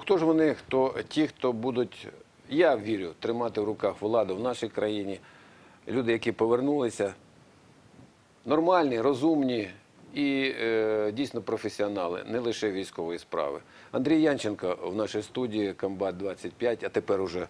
То хто ж вони, хто ті, хто будуть, я вірю, тримати в руках владу в нашій країні. Люди, які повернулися, нормальні, розумні і е, дійсно професіонали, не лише військової справи. Андрій Янченко в нашій студії Комбат 25, а тепер уже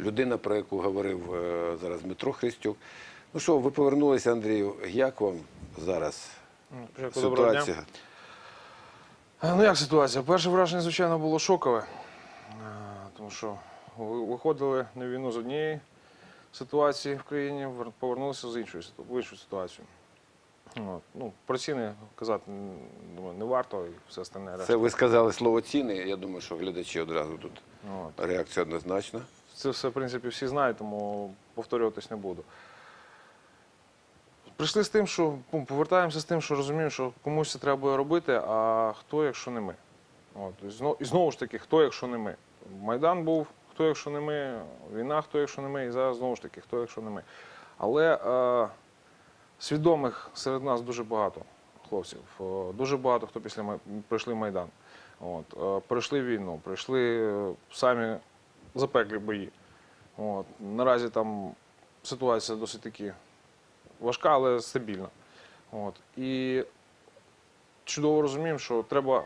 людина, про яку говорив е, зараз Дмитро Христюк. Ну що, ви повернулися, Андрію. Як вам зараз дня. ситуація? Ну як ситуація? Перше враження, звичайно, було шокове, тому що виходили на війну з однієї ситуації в країні, вер- повернулися з іншої в іншу ситуацію. От. Ну, про ціни казати думаю, не варто і все остальне. Це ви сказали слово ціни. Я думаю, що глядачі одразу тут От. реакція однозначна. Це все, в принципі, всі знають, тому повторюватись не буду. Прийшли з тим, що ну, повертаємося з тим, що розуміємо, що комусь це треба робити, а хто, якщо не ми. От, і, знову, і знову ж таки, хто, якщо не ми. Майдан був, хто, якщо не ми, війна, хто, якщо не ми, і зараз знову ж таки, хто, якщо не ми. Але е, свідомих серед нас дуже багато хлопців. Е, Дуже багато хто після Май- пройшли Майдан. От, е, пройшли війну, пройшли е, самі запеклі бої. От. Наразі там ситуація досить таки важка, але стабільна. От. І чудово розуміємо, що треба,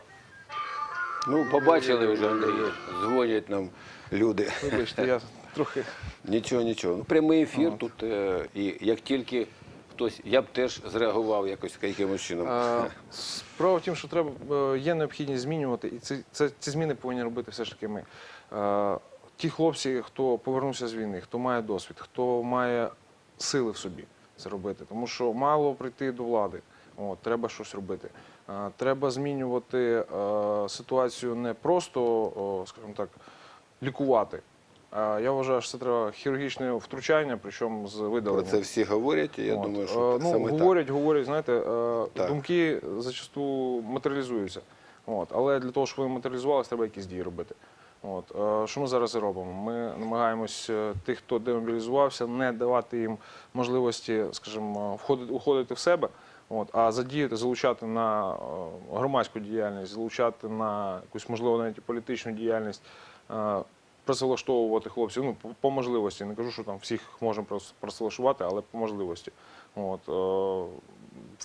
Ну, побачили вже, Андрій, дзвонять нам люди. вибачте, я трохи. Нічого, нічого. Ну, прямий ефір От. тут. е, І як тільки хтось, я б теж зреагував якось якимось чином. Е, Справа в тім, що треба е, є необхідність змінювати, і ці, це, ці зміни повинні робити все ж таки ми. Е, Ті хлопці, хто повернувся з війни, хто має досвід, хто має сили в собі це робити. Тому що мало прийти до влади. От, треба щось робити. Треба змінювати е, ситуацію не просто, скажімо так, лікувати. Я вважаю, що це треба хірургічне втручання, причому з Про це всі говорять, і я От, думаю, що е, ну, саме так. говорять, говорять, знаєте, е, Так. думки зачасту матеріалізуються. От, але для того, щоб вони матеріалізувалися, треба якісь дії робити. От, е, що ми зараз робимо? Ми намагаємось е, тих, хто демобілізувався, не давати їм можливості, скажімо, входити, уходити в себе, от, а задіяти, залучати на е, громадську діяльність, залучати на якусь, можливо, навіть політичну діяльність. Працевлаштовувати хлопців, ну по, можливості. Не кажу, що там всіх можемо працевлаштувати, але по можливості. От,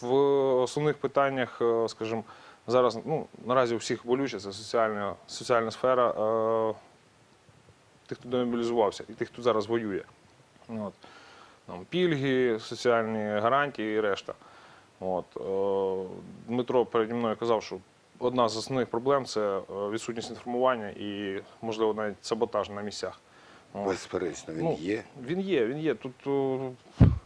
в основних питаннях, скажімо, зараз ну, наразі у всіх болюче, це соціальна, соціальна сфера е, тих, хто демобілізувався, і тих, хто зараз воює. От. Там, пільги, соціальні гарантії і решта. От. е, Дмитро переді мною казав, що одна з основних проблем це е, відсутність інформування і, можливо, навіть саботаж на місцях. Безперечно, він Ну, є. Він є, він є. Тут, о,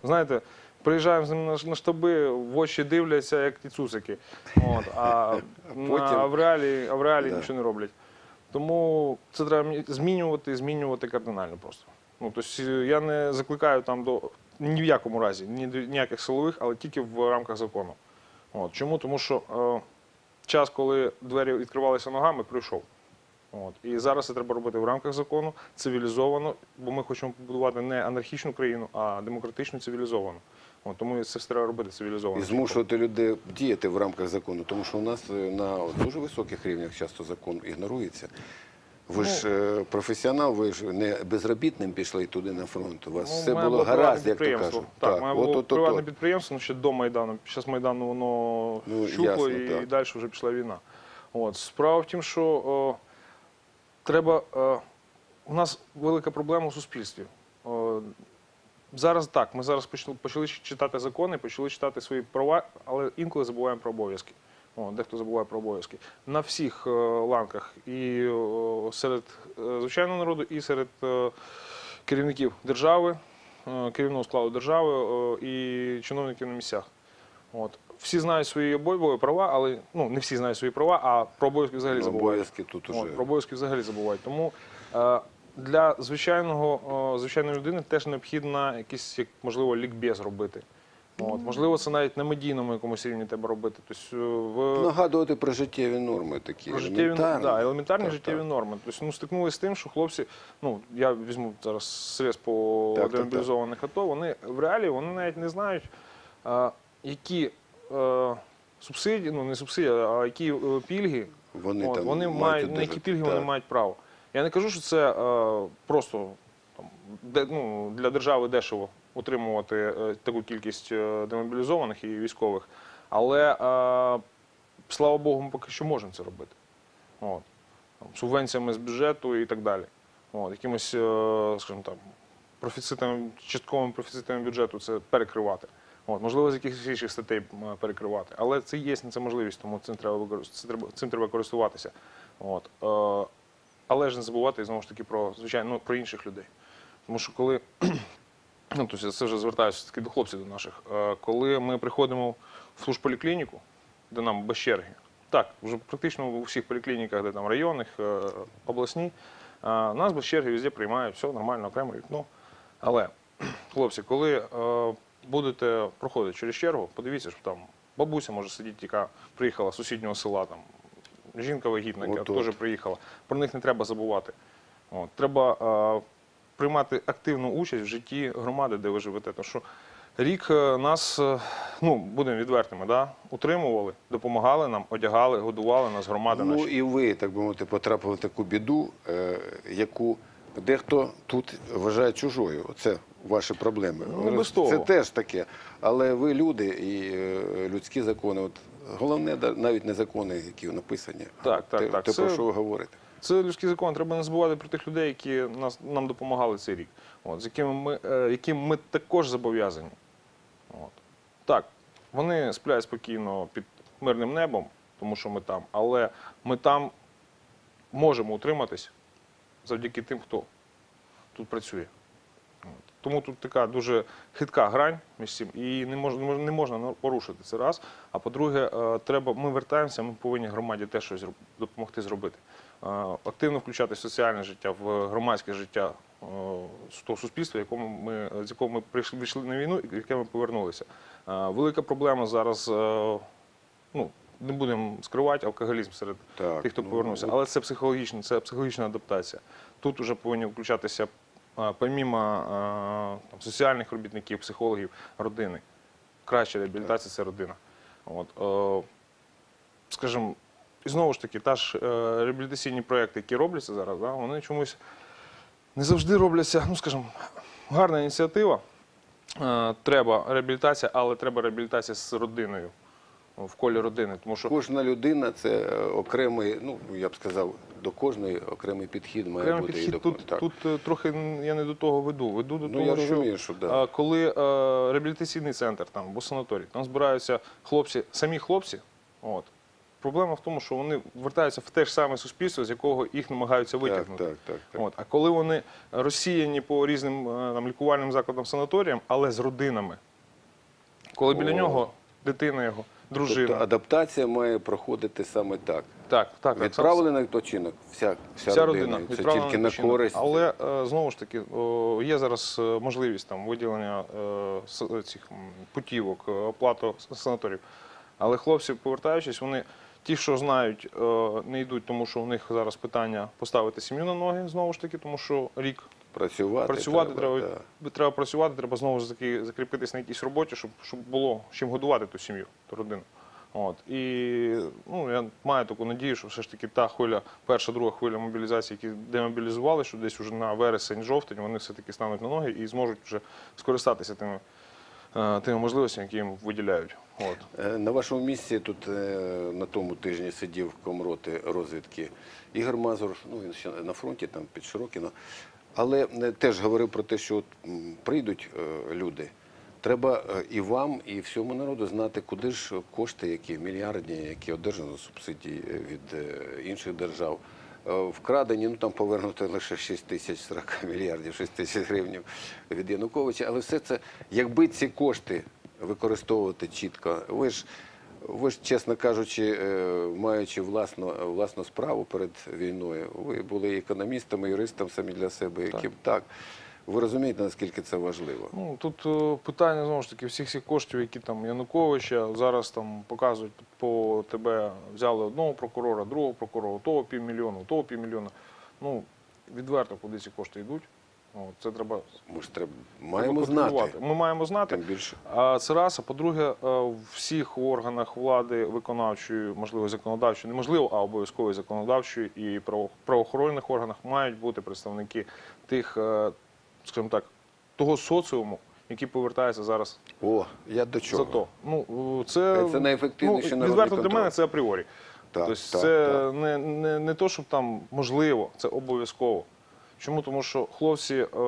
знаєте, приїжджаємо з ним на, штаби, в очі дивляться, як ті цусики. От, а, потім- а в реалі, а в реалі Да. нічого не роблять. Тому це треба мі- змінювати, змінювати кардинально просто. Ну, тобто я не закликаю там до ні в якому разі, ні до ніяких силових, але тільки в рамках закону. От. Чому? Тому що е, час, коли двері відкривалися ногами, прийшов. От. І зараз це треба робити в рамках закону, цивілізовано, бо ми хочемо побудувати не анархічну країну, а демократичну цивілізовану. От, тому це все треба робити цивілізовано. І змушувати людей діяти в рамках закону, тому що у нас е, на дуже високих рівнях часто закон ігнорується. Ви ж Ну, е, професіонал, ви ж не безробітним пішли туди на фронт. У вас Ну, все було гаразд, як то кажуть. Так, має от, було от, от, приватне от. підприємство ну, ще до Майдану. Під час Майдану воно Ну, ясно, і, так. далі вже пішла війна. От. Справа в тім, що о, треба. О, у нас велика проблема у суспільстві. О, зараз так, ми зараз почали, почали читати закони, почали читати свої права, але інколи забуваємо про обов'язки. О, дехто забуває про обов'язки. На всіх е, ланках, і о, серед е, звичайного народу, і серед е, керівників держави, е, керівного складу держави о, і чиновників на місцях. От. Всі знають свої обов'язки, права, але ну, не всі знають свої права, а про обов'язки взагалі забувають. Обов'язки тут уже. От, про обов'язки взагалі забувають. Тому е, для звичайного, звичайної людини теж необхідно якийсь, як, можливо, лікбез робити. От, можливо, це навіть на медійному якомусь рівні треба робити. Тобто, е, в Нагадувати про життєві норми такі. про життєві, елементарні. да, елементарні Так, життєві так. норми. Тобто, ну, стикнулися з тим, що хлопці, ну я візьму зараз срез по Так, демобілізованих АТО, вони в реалі вони навіть не знають, а, які е, субсидії, ну не субсидії, а які е, пільги Вони От, там вони мають мають, на які пільги так. вони мають право. Я не кажу, що це е, просто там, де, ну, для держави дешево утримувати е, таку кількість е, демобілізованих і військових, але е, слава Богу, ми поки що можемо це робити. От. Там, субвенціями з бюджету і так далі. От, якимось, е, скажімо так, профіцитами, частковими профіцитами бюджету це перекривати. От, можливо, з якихось інших статей перекривати. Але це є це можливість, тому цим треба, цим треба користуватися. От. Е, але ж не забувати знову ж таки про звичайно ну, про інших людей. Тому що коли ну, тобто це вже звертаюся таки до хлопців до наших, е, коли ми приходимо в служполіклініку, де нам без черги, так, вже практично у всіх поліклініках, де там районних, е, обласні, е, нас без черги везде приймають, все нормально, окремо вікно. Але, хлопці, коли будете проходити через чергу, подивіться, що там бабуся може сидіти, яка приїхала з сусіднього села, там, жінка вагітна, яка От-от. теж приїхала. Про них не треба забувати. От, треба е, приймати активну участь в житті громади, де ви живете. Тому що рік е, нас, е, ну, будемо відвертими, да, утримували, допомагали нам, одягали, годували нас громади Ну наші. і ви, так би мовити, потрапили в таку біду, е, яку дехто тут вважає чужою. Це ваші проблеми. Ну, без того. Це теж таке. Але ви люди і е, людські закони. От головне, навіть не закони, які написані. Так, так, те, так. Те, про що ви говорите. Це людський закон. Треба не забувати про тих людей, які нас, нам допомагали цей рік, от, з якими ми, е, яким ми також зобов'язані. От. Так, вони сплять спокійно під мирним небом, тому що ми там, але ми там можемо утриматись завдяки тим, хто тут працює. От. Тому тут така дуже хитка грань між цим, і не можна, не можна порушити це раз. А по-друге, е, треба, ми вертаємося, ми повинні громаді теж щось допомогти зробити. Е, Активно включати соціальне життя, в громадське життя е, з того суспільства, якому ми, з якого ми прийшли вийшли на війну і яке ми повернулися. Велика проблема зараз. Ну, не будемо скривати алкоголізм серед Так, тих, хто ну, повернувся. Але це психологічно, це психологічна адаптація. Тут вже повинні включатися, помімо там, соціальних робітників, психологів, родини. Краща реабілітація це родина. От, е, скажімо, і знову ж таки, та ж е, реабілітаційні проекти, які робляться зараз, да, вони чомусь не завжди робляться, ну скажімо, гарна ініціатива. Е, треба реабілітація, але треба реабілітація з родиною, в колі родини. Тому що Кожна людина це е, окремий, ну я б сказав, до кожної окремий підхід має Окремий бути і підхід до тут, так. тут е, трохи я не до того веду. Веду до Ну, того, я що, розумію, що да. е, коли е, реабілітаційний центр там, або санаторій, там збираються хлопці, самі хлопці. От. Проблема в тому, що вони вертаються в те ж саме суспільство, з якого їх намагаються витягнути. так, так, так. От. А коли вони розсіяні по різним там, лікувальним закладам санаторіям, але з родинами, коли біля О. нього дитина його, дружина. Тобто адаптація має проходити саме так. так, так, Відправили на відпочинок, вся, вся, Вся родина. родина Це тільки на на користь. Але е, знову ж таки є зараз е, можливість там виділення е, цих путівок, оплату санаторів. Але хлопці, повертаючись, вони ті, що знають, не йдуть, тому що у них зараз питання поставити сім'ю на ноги знову ж таки, тому що рік Працювати, працювати треба, да. треба працювати, треба знову ж таки закріпитись на якійсь роботі, щоб, щоб було чим годувати ту сім'ю, ту родину. От. І ну, я маю таку надію, що все ж таки та хвиля, перша, друга хвиля мобілізації, які демобілізували, що десь уже на вересень, жовтень вони все-таки стануть на ноги і зможуть вже скористатися тими, е, тими можливостями, які їм виділяють. От. Е, На вашому місці тут е, на тому тижні сидів комроти розвідки Ігор Мазур, ну він ще на фронті, там під Широкіно. Але е, теж говорив про те, що прийдуть е, люди. Треба е, і вам, і всьому народу знати, куди ж кошти, які мільярдні, які одержано субсидії від інших держав. Вкрадені, ну там повернути лише 6 тисяч 40 мільярдів, 6 тисяч гривень від Януковича. Але все це, якби ці кошти використовувати чітко, ви ж ви ж, чесно кажучи, е, маючи власну, власну справу перед війною, ви були економістами, юристом самі для себе, яким так. Ви розумієте, наскільки це важливо? Ну, тут е, питання знову ж таки всіх цих коштів, які там Януковича зараз там показують по тебе взяли одного прокурора, другого прокурора, того півмільйона, того півмільйона. Ну, відверто, куди ці кошти йдуть. От, це треба Ми ж треба треба маємо знати. Ми маємо знати. Тим більше. А це раз. А по-друге, е, в всіх органах влади виконавчої, можливо, законодавчої, неможливо, а обов'язково законодавчої і право- правоохоронних органах мають бути представники тих, е, скажімо так, того соціуму, який повертається зараз О, я до чого? за то. Ну, е, це, Це найефективніший ну, відверто для мене це апріорі. Так, тобто так, це так. Не, не, не то, щоб там можливо, це обов'язково. Чому? Тому що хлопці, е,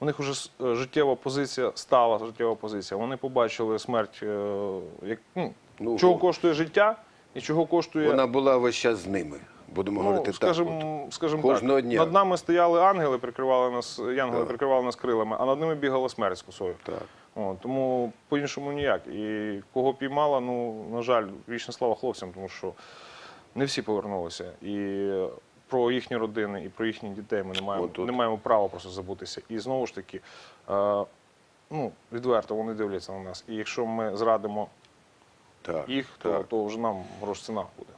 у них вже життєва позиція стала життєва позиція. Вони побачили смерть, е, як, ну, Ну, чого коштує життя і чого коштує. Вона була весь час з ними. Будемо говорити Ну, так. скажімо, скажімо Кожного так, дня. над нами стояли ангели, прикривали нас, янголи Так. прикривали нас крилами, а над ними бігала смерть з косою. Так. О, тому по-іншому ніяк. І кого піймала, ну, на жаль, вічна слава хлопцям, тому що не всі повернулися. І про їхні родини, і про їхніх дітей ми не маємо, не маємо права просто забутися. І знову ж таки, е, ну, відверто вони дивляться на нас. І якщо ми зрадимо Так, їх, то, так. то вже нам грош ціна буде.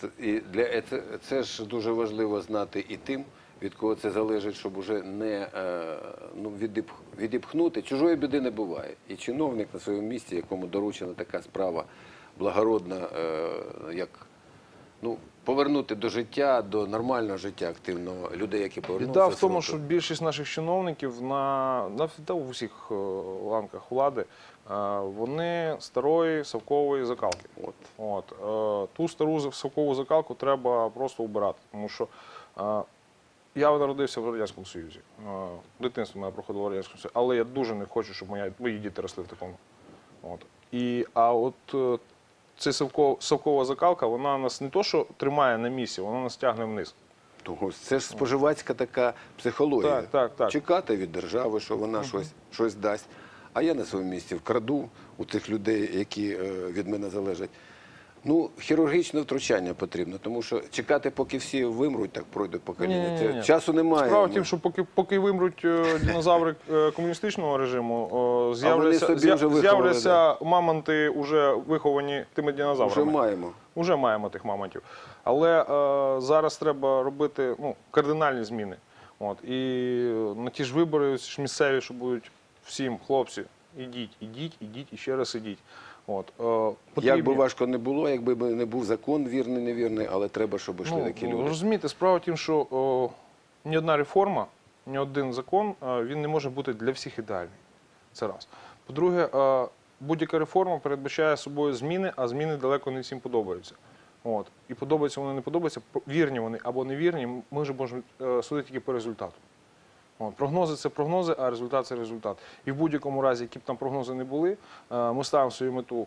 Це, і для, це, це ж дуже важливо знати і тим, від кого це залежить, щоб уже не е, ну, відіп, відіпхнути. Чужої біди не буває. І чиновник на своєму місці, якому доручена така справа благородна, е, як ну, повернути до життя, до нормального життя активного людей, які повернулися. Біда в тому, що більшість наших чиновників на, на та в усіх е, ланках влади е, вони старої совкової закалки. От. От е, ту стару совкову закалку треба просто убирати, тому що я народився в радянському союзі. Дитинство моє проходило в радянському союзі, але я дуже не хочу, щоб мої діти росли в такому. От і а от ця совкова, закалка, вона нас не то, що тримає на місці, вона нас тягне вниз. Того, це ж споживацька така психологія. Так, так, так. Чекати від держави, що вона щось, щось дасть. А я на своєму місці вкраду у тих людей, які е, від мене залежать. Ну, хірургічне втручання потрібно, тому що чекати, поки всі вимруть, так пройде покоління. Ні-ні-ні. Це часу немає. Справа в Ну, тім, що поки, поки вимруть е, динозаври е, комуністичного режиму, з'являться, з'я- з'являться мамонти, вже виховані тими вже динозаврами. маємо. Уже маємо тих мамонтів. Але е, зараз треба робити ну, кардинальні зміни. От, і на ті ж вибори ці ж місцеві, що будуть всім, хлопці, ідіть, ідіть, ідіть і ще раз ідіть. От, е, Як би важко не було, якби би не був закон вірний, невірний, але треба, щоб йшли такі ну, люди. Розумієте, справа в тім, що о, ні одна реформа, ні один закон е, він не може бути для всіх ідеальний. Це раз. По-друге, е, будь-яка реформа передбачає собою зміни, а зміни далеко не всім подобаються. От. І подобаються вони, не подобаються, вірні вони або невірні, ми вже можемо судити тільки по результату. Прогнози це прогнози, а результат це результат. І в будь-якому разі, які б там прогнози не були, е, ми ставимо свою мету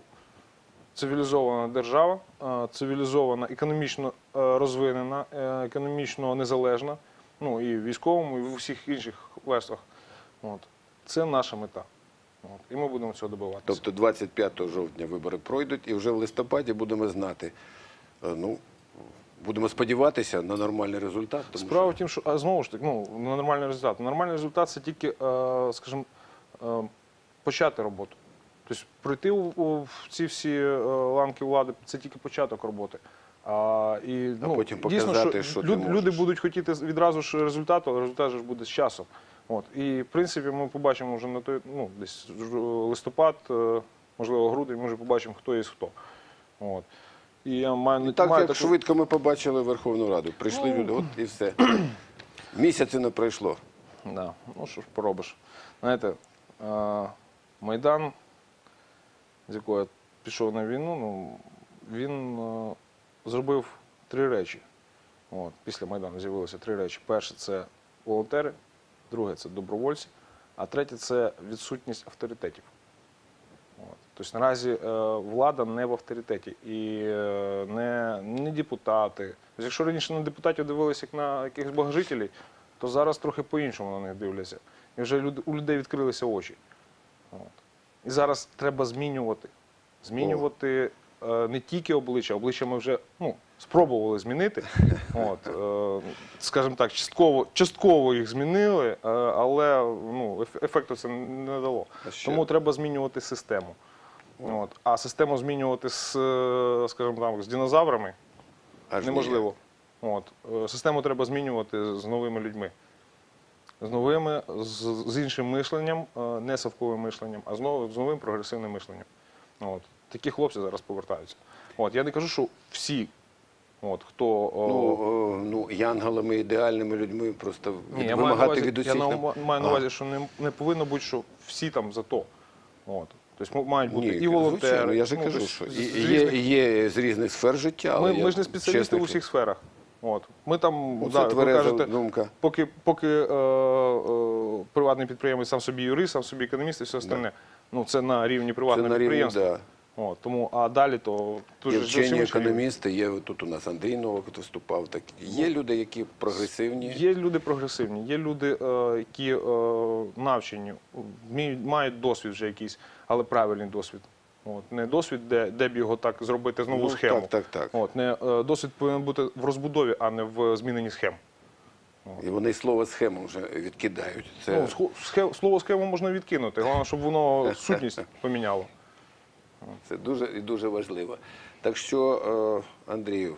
цивілізована держава, е, цивілізована, економічно е, розвинена, економічно незалежна, ну і в військовому, і в усіх інших верствах. От. Це наша мета. От. І ми будемо цього добиватися. Тобто 25 жовтня вибори пройдуть, і вже в листопаді будемо знати. Ну, будемо сподіватися на нормальний результат. Тому Справа в що тім, що а знову ж таки, ну, на нормальний результат. Нормальний результат це тільки, е, скажімо, е, почати роботу. Тобто пройти у, у в ці всі е, ланки влади це тільки початок роботи. А, і, ну, потім дійсно, показати, що ти люд- можеш. люди будуть хотіти відразу ж результату, але результат ж буде з часом. От. І в принципі ми побачимо вже на той, ну, десь листопад, е, можливо, грудень, ми вже побачимо, хто є хто. От. І я маю, І так маю як таку- швидко ми побачили Верховну Раду. Прийшли Ну. люди, от і все. Місяці не пройшло. Да. Ну що ж поробиш. Знаєте, е, Майдан, з якого я пішов на війну, ну, він е, зробив три речі. От, після Майдану з'явилося три речі. Перше це волонтери, друге це добровольці, а третє це відсутність авторитетів. Тобто наразі е, влада не в авторитеті і е, не, не депутати. Тобто, якщо раніше на депутатів дивилися як на якихось богожителів, то зараз трохи по-іншому на них дивляться. І вже люд- у людей відкрилися очі. От. І зараз треба змінювати. Змінювати е, не тільки обличчя, обличчя ми вже ну, спробували змінити. От, е, скажімо так, частково, частково їх змінили, е, але ну, еф- ефекту це не дало. Тому треба змінювати систему. От. А систему змінювати з, е, скажімо так, з динозаврами Аж неможливо. От. Е, Систему треба змінювати з новими людьми. з новими, з, з іншим мишленням, е, не совковим мишленням, а знову з новим прогресивним мишленням. От. Такі хлопці зараз повертаються. От. Я не кажу, що всі, от, хто. Ну, о, ну, янголами, ідеальними людьми просто ні, я маю на вимагати увазі, від я на, маю на увазі, що не, не повинно бути, що всі там за то. От. Тобто мають бути Ні, і волонтери. звичайно, я ж ну, кажу, що з- і- є, є з різних сфер життя. Ми, ми ж не спеціалісти в усіх сферах. От. Ми там, Ну, да, ви кажете, думка. поки, поки е, е, приватний підприємець сам собі юрист, сам собі економіст і все остальне. Ну, це на рівні приватного підприємства. да. От, тому, а далі то тут Є вчені економісти, є тут у нас Андрій Новак виступав. Так є люди, які прогресивні. Є люди прогресивні, є люди, е, які е, навчені, мають досвід вже якийсь, але правильний досвід. От, не досвід, де, де б його так зробити знову Ну, схему. так, так, так. От, не, е, досвід повинен бути в розбудові, а не в зміненні схем. І вони слово схему вже відкидають. Це Ну, схе- слово схему можна відкинути, головне, щоб воно сутність поміняло. Це дуже і дуже важливо. Так що, е, Андрію,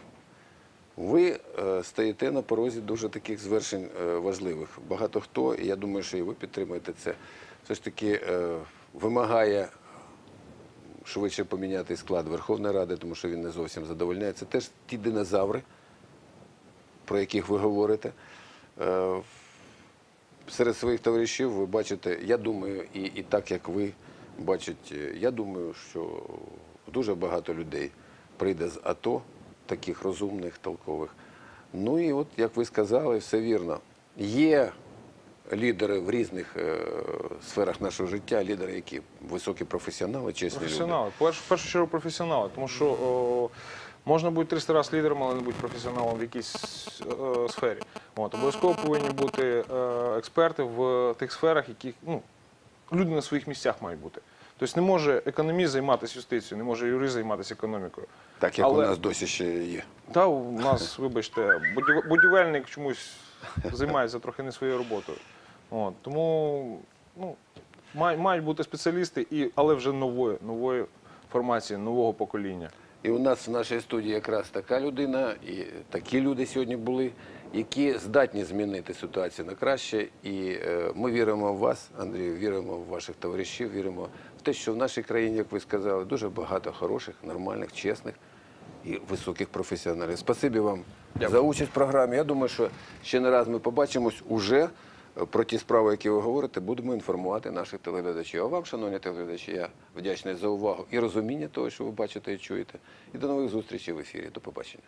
ви е, стоїте на порозі дуже таких звершень е, важливих. Багато хто, і я думаю, що і ви підтримуєте це, все ж таки вимагає швидше поміняти склад Верховної Ради, тому що він не зовсім задовольняє. Це теж ті динозаври, про яких ви говорите. Серед своїх товаришів ви бачите, я думаю, і, і так як ви бачите, я думаю, що дуже багато людей прийде з АТО, таких розумних, толкових. Ну і от, як ви сказали, все вірно. Є лідери в різних е, сферах нашого життя, лідери, які високі професіонали, чесні люди. Професіонали. Перш, в першу чергу професіонали, тому що о, можна бути 300 разів лідером, але не бути професіоналом в якійсь е, сфері. От, обов'язково повинні бути е, експерти в тих сферах, яких ну, люди на своїх місцях мають бути. Тобто не може економіст займатися юстицією, не може юрист займатися економікою. Так як у нас досі ще є. Та у нас, вибачте, будівельник чомусь займається трохи не своєю роботою. От, тому ну, мають бути спеціалісти, і, але вже нової, нової формації, нового покоління. І у нас в нашій студії якраз така людина, і такі люди сьогодні були, які здатні змінити ситуацію на краще. І е, ми віримо в вас, Андрію, віримо в ваших товаришів, віримо в те, що в нашій країні, як ви сказали, дуже багато хороших, нормальних, чесних і високих професіоналів. Спасибі вам за участь в програмі. Я думаю, що ще не раз ми побачимось уже. е, Про ті справи, які ви говорите, будемо інформувати наших телеглядачів. А вам, шановні телеглядачі, я вдячний за увагу і розуміння того, що ви бачите і чуєте. І до нових зустрічей в ефірі. До побачення.